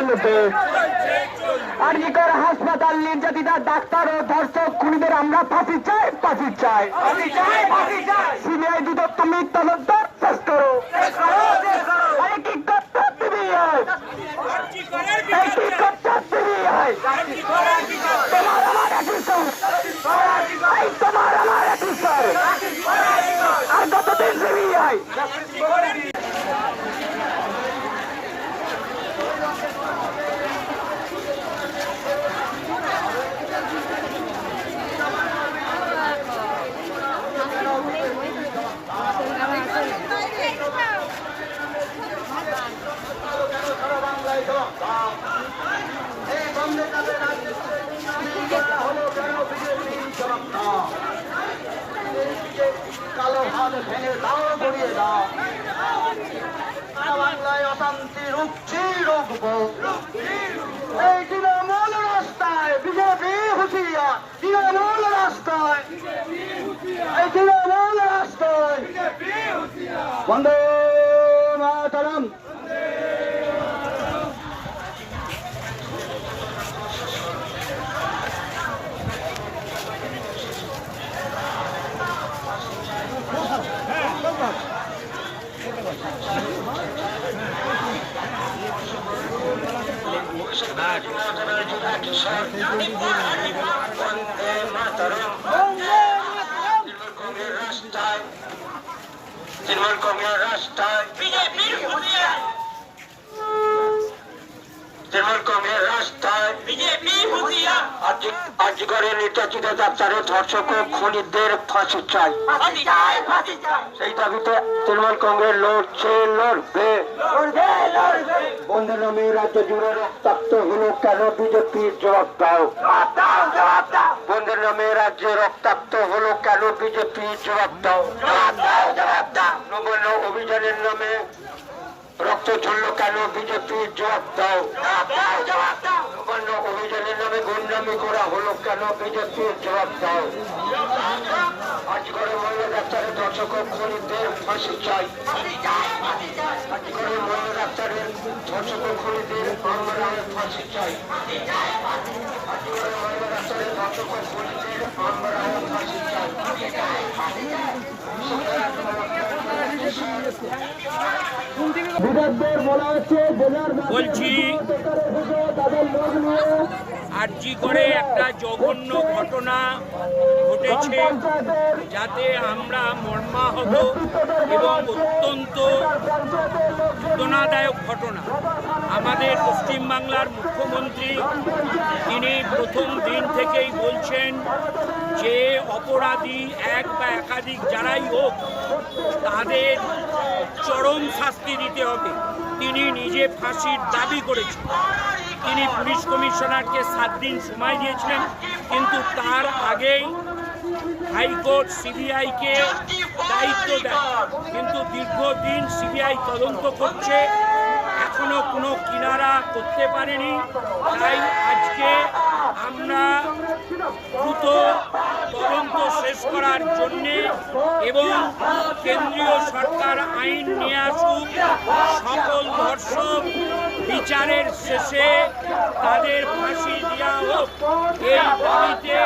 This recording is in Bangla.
চলবে আরজিকর হাসপাতাল নির্যাতিতা ডাক্তার ও ধর্ষক খুনিদের আমরা ফাঁসি চাই ফাঁসি চাই। সিবিআই দ্রুত তুমি তদন্ত শেষ করো। আরে কি করতে সিবিআই। এই কি করতে সিবিআই। তোমার আমার একই এই তোমার আমার একই স্যার আর কতদিন সিবিআই? হাত ভেঙে দাও, গড়িয়ে দাও। বাংলায় অশান্তি, রুখছি, রুখব। এই তৃণমূল রাস্তায়, বিজেপি হুঁশিয়া তৃণমূল রাস্তায়। এই তৃণমূল রাস্তায়। বন্দে তৃণমূল কংগ্রেস রাস্তায় তৃণমূল কংগ্রেস রাস্তায় আজগরের নির্যাতিত ধর্ষক ও খুনিদের ফাঁসি চাই। সেই দাবিতে তৃণমূল কংগ্রেস লড়ছে লড়বে। লড়বে নামে রাজ্য জুড়ে রক্তাক্ত হলো কেন বিজেপির জবাব দাও। বন্ধের নামে রাজ্যে রক্তাক্ত হলো কেন বিজেপির জবাব দাও। জবাব দাও নবান্ন অভিযানের নামে রক্ত ঝরল কেন বিজেপির জবাব দাও জবাব দাও। নামে করা হলো কেন? বিজেপির জবাব দাও। আজ করে মহিলা ডাক্তারের দর্শক খুনিদের ফাঁসি চাই। ফাঁসি চাই আজ করে মহিলা ডাক্তারের ও খুনিদের আমরা ফাঁসি চাই। ফাঁসি আজ করে মহিলা ডাক্তারের ও খুনিদের আমরা ফাঁসি চাই। বলছি, আরজি করে একটা জঘন্য ঘটনা ঘটেছে যাতে আমরা মর্মাহত এবং অত্যন্ত বেদনাদায়ক ঘটনা। আমাদের পশ্চিমবাংলার মুখ্যমন্ত্রী, তিনি প্রথম দিন থেকেই বলছেন যে অপরাধী এক বা একাধিক যারাই হোক, তাদের চরম শাস্তি দিতে হবে। তিনি নিজে ফাঁসির দাবি করেছেন। তিনি পুলিশ কমিশনারকে সাত দিন সময় দিয়েছিলেন, কিন্তু তার আগেই হাইকোর্ট সিবিআইকে দায়িত্ব দেয়। কিন্তু দীর্ঘদিন সিবিআই তদন্ত করছে, এখনও কোনো কিনারা করতে পারেনি। তাই আজকে আমরা দ্রুত করার জন্যে এবং কেন্দ্রীয় সরকার আইন নিয়ে আসুক, সকল ধর্ষক বিচারের শেষে তাদের ফাঁসি দেওয়া হোক, এই দাবিতে